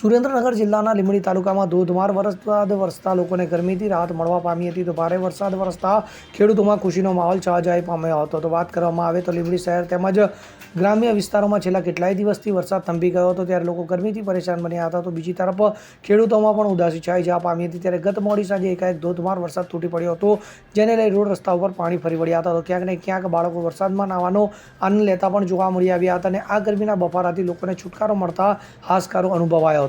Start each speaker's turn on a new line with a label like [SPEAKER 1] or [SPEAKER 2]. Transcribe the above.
[SPEAKER 1] સુરેન્દ્રનગર જિલ્લાના લીંબડી તાલુકામાં ધોધમાર વરસાદ વરસતા લોકોને ગરમીથી રાહત મળવા પામી હતી તો ભારે વરસાદ વરસતા ખેડૂતોમાં ખુશીનો માહોલ છાજાઈ પામ્યો હતો. તો વાત કરવામાં આવે તો લીંબડી શહેર તેમજ ગ્રામ્ય વિસ્તારોમાં છેલ્લા કેટલાય દિવસથી વરસાદ થંભી ગયો હતો. ત્યારે લોકો ગરમીથી પરેશાન બન્યા હતા તો બીજી તરફ ખેડૂતોમાં પણ ઉદાસી છાઈ જવા પામી હતી. ત્યારે ગત મોડી સાંજે એકાએક ધોધમાર વરસાદ તૂટી પડ્યો હતો, જેને લઈ રોડ રસ્તા ઉપર પાણી ફરી વળ્યા હતા. તો ક્યાંક ને ક્યાંક બાળકો વરસાદમાં નાવાનો આનંદ લેતા પણ જોવા મળી આવ્યા હતા અને આ ગરમીના બફારાથી લોકોને છુટકારો મળતા હાશકારો અનુભવાયો